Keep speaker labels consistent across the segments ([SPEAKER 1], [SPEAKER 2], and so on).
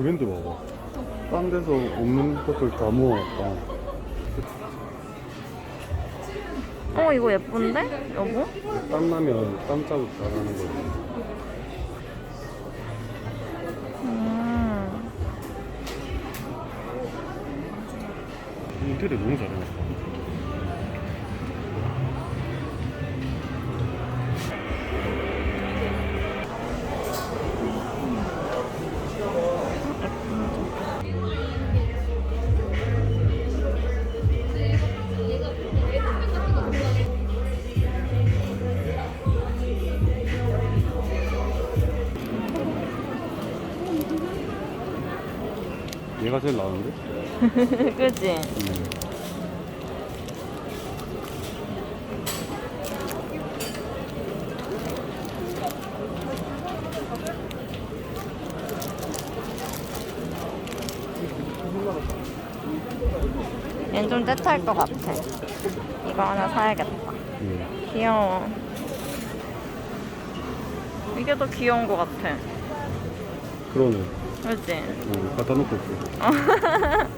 [SPEAKER 1] 브랜드 봐봐. 딴 데서 없는 것들 다 모아놨다.
[SPEAKER 2] 어 이거 예쁜데? 여보?
[SPEAKER 1] 땀 나면 땀 자국 나가는 거지.
[SPEAKER 2] 음.
[SPEAKER 1] 인테리어 너무 잘해 얘가 제일 나은데?
[SPEAKER 2] 그지?
[SPEAKER 1] 음.
[SPEAKER 2] 얘는 좀 떼탈 것 같아. 이거 하나 사야겠다.
[SPEAKER 1] 음.
[SPEAKER 2] 귀여워. 이게 더 귀여운 것 같아.
[SPEAKER 1] 그러네.
[SPEAKER 2] 그지?
[SPEAKER 1] 어, 갖다 놓고 있어.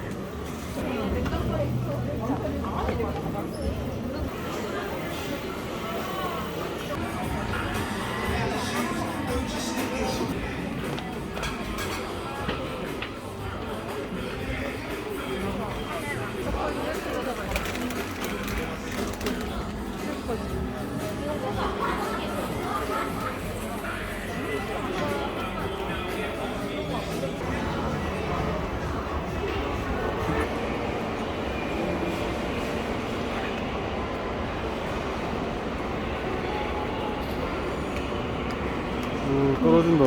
[SPEAKER 1] 음, 떨어진다.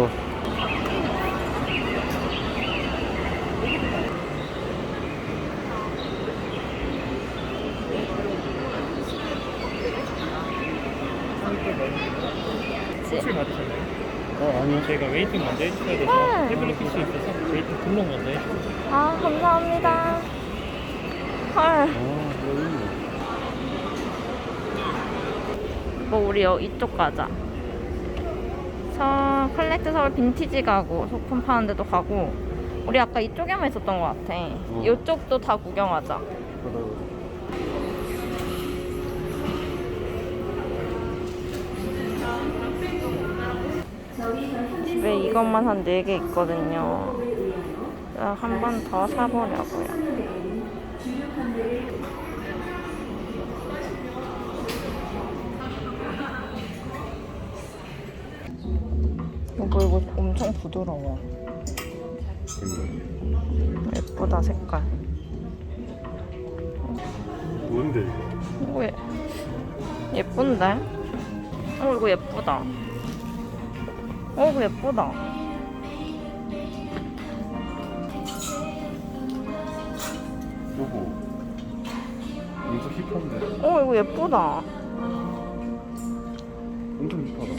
[SPEAKER 1] 어, 아니요.
[SPEAKER 3] 저희가 웨이팅 먼저 해주셔야 돼서
[SPEAKER 2] 음.
[SPEAKER 3] 태블릿 PC 있어서 웨이팅 등록 먼저 해주세요.
[SPEAKER 2] 아, 감사합니다. 헐.
[SPEAKER 1] 아, 여기 있네.
[SPEAKER 2] 뭐 우리 여, 이쪽 가자. 서 컬렉트 서울 빈티지 가고 소품 파는 데도 가고 우리 아까 이쪽에만 있었던 것 같아. 이쪽도 다 구경하자. 집에 이것만 한 4개 있거든요. 한 번 더 사보려고요. 이거 이거 엄청 부드러워. 예쁘다 색깔.
[SPEAKER 1] 뭔데?
[SPEAKER 2] 이거 예, 예쁜데? 어 이거 예쁘다. 어 이거 예쁘다.
[SPEAKER 1] 요거. 엄청 힙한데?
[SPEAKER 2] 어 이거 예쁘다.
[SPEAKER 1] 엄청 힙하다.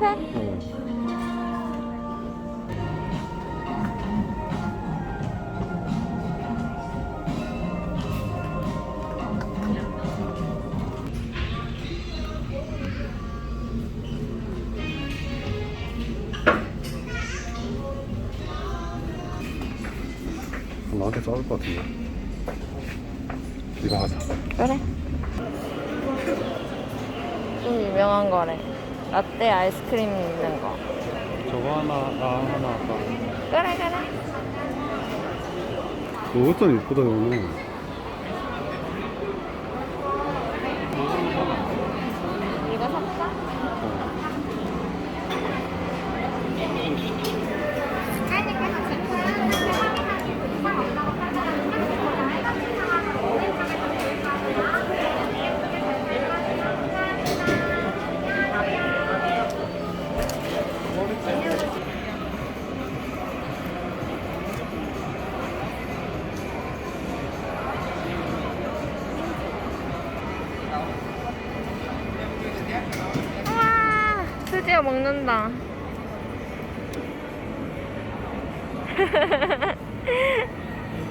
[SPEAKER 2] 힙해?
[SPEAKER 1] 어. 나한테 싸울 것 같은데. 이거 하자.
[SPEAKER 2] 그래. 좀 유명한 거래. 라떼 아이스크림 있는 거.
[SPEAKER 1] 저거 하나, 나 하나 아까.
[SPEAKER 2] 그래 그래.
[SPEAKER 1] 너 어쩐 이쁘다, 이거는.
[SPEAKER 2] 하나.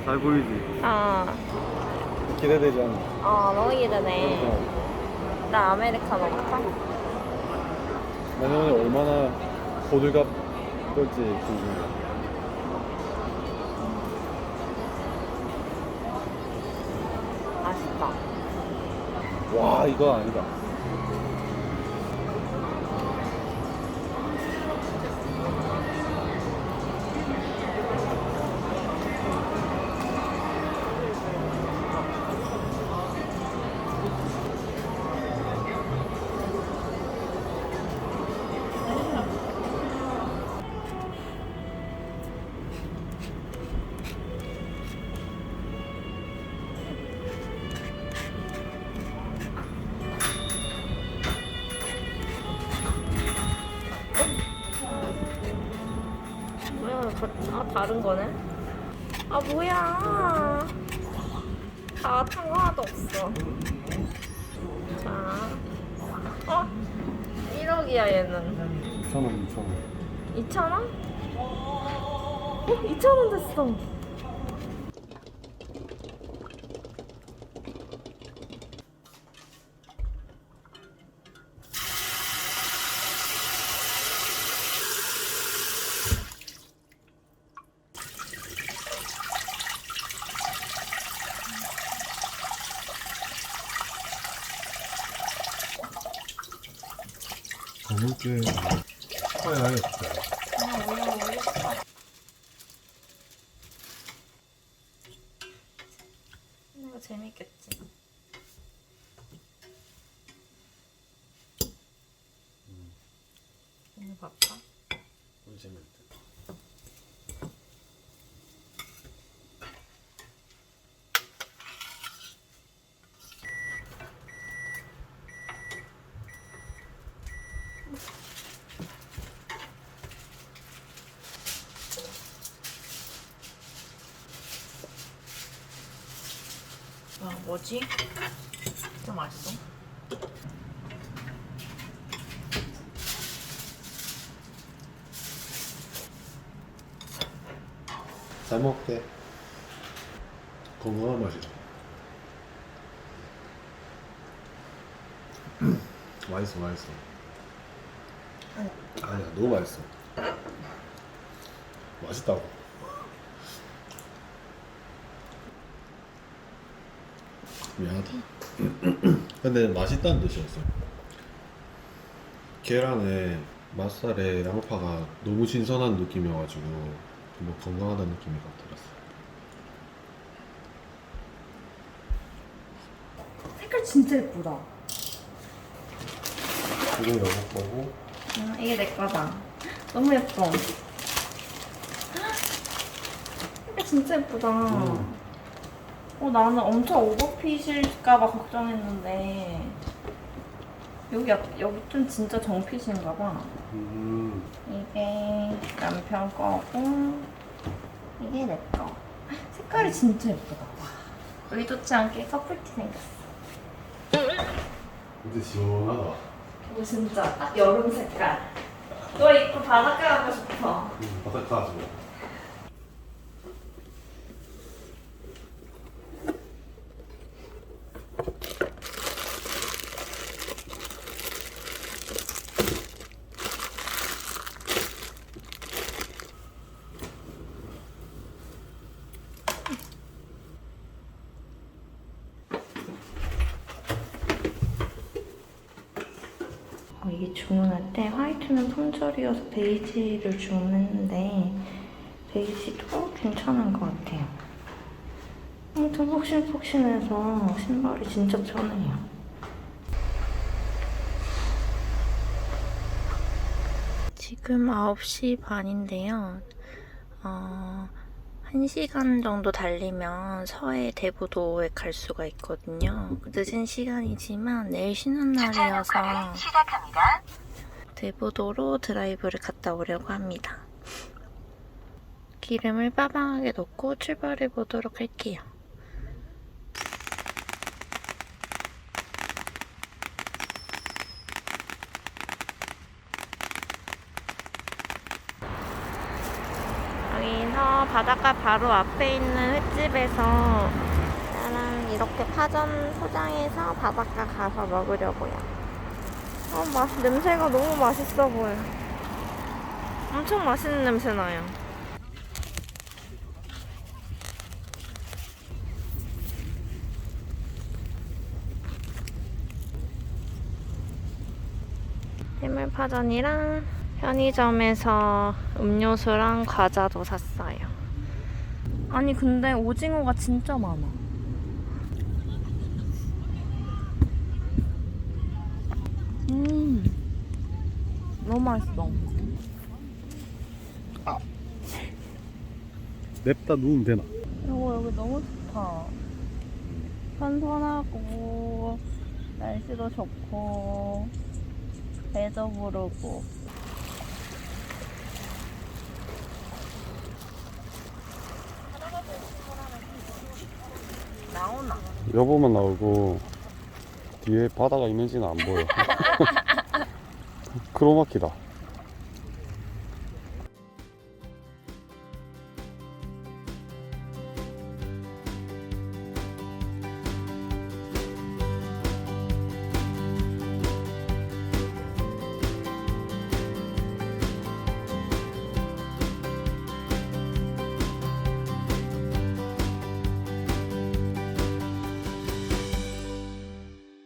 [SPEAKER 1] 잘 보이지?
[SPEAKER 2] 어.
[SPEAKER 1] 기대되지 않아?
[SPEAKER 2] 어, 너무 기대네.
[SPEAKER 1] 그러니까.
[SPEAKER 2] 나 아메리카노 먹자.
[SPEAKER 1] 내년에 얼마나 고들갑 떨지 궁금해. 아쉽다. 와, 이거 아니다.
[SPEAKER 2] 다른 거네? 아, 뭐야. 거 하나도 없어. 자. 어? 1억이야, 얘는.
[SPEAKER 1] 2,000원, 2,000원.
[SPEAKER 2] 2,000원? 어? 2,000원 됐어.
[SPEAKER 1] 검은게 커야 했어요.
[SPEAKER 2] 이거 재밌겠지. 오늘 바빠?
[SPEAKER 1] 오늘 재밌다.
[SPEAKER 2] 아, 뭐지? 좀 맛있어.
[SPEAKER 1] 잘 먹게. 건강한 맛이다. 맛있어, 맛있어. 아니야, 너무 맛있어. 맛있다고. 미안하다. 근데 맛있다는 뜻이었어. 계란에 맛살에 양파가 너무 신선한 느낌이어가지고 뭐 건강하다는 느낌이 딱 들었어.
[SPEAKER 2] 색깔 진짜 예쁘다.
[SPEAKER 1] 이거 여보 거고
[SPEAKER 2] 음, 이게 내 거다. 너무 예뻐. 색깔 진짜 예쁘다.
[SPEAKER 1] 음.
[SPEAKER 2] 어, 나는 엄청 오버핏일까봐 걱정했는데 여기 약- 여기 좀 진짜 정핏인가봐.
[SPEAKER 1] 음.
[SPEAKER 2] 이게 남편 거고 이게 내 거. 색깔이 진짜 예쁘다. 와, 의도치 않게 커플티 생겼어.
[SPEAKER 1] 근데 시원하다.
[SPEAKER 2] 이거 진짜 딱 여름 색깔. 너 입고 바닷가 가고 싶어.
[SPEAKER 1] 음, 바닥 가지고.
[SPEAKER 2] 어, 이게 주문할 때 화이트는 품절이어서 베이지를 주문했는데 베이지도 괜찮은 것 같아요. 아무튼 폭신폭신해서 신발이 진짜 편해요. 지금 9시 반인데요. 어, 1시간 정도 달리면 서해 대부도에 갈 수가 있거든요. 늦은 시간이지만 내일 쉬는 날이어서 대부도로 드라이브를 갔다 오려고 합니다. 기름을 빠방하게 넣고 출발해 보도록 할게요. 여기서 바닷가 바로 앞에 있는 횟집에서 짜란 이렇게 파전 포장해서 바닷가 가서 먹으려고요. 어, 맛, 냄새가 너무 맛있어 보여. 엄청 맛있는 냄새 나요. 해물파전이랑 편의점에서 음료수랑 과자도 샀어요. 아니 근데 오징어가 진짜 많아. 음, 너무 맛있어.
[SPEAKER 1] 냅다 누우면 되나?
[SPEAKER 2] 이거 여기 너무 좋다. 선선하고 날씨도 좋고 배도 부르고. 나오나?
[SPEAKER 4] 여보만 나오고 뒤에 바다가 있는지는 안 보여. 크로마키다.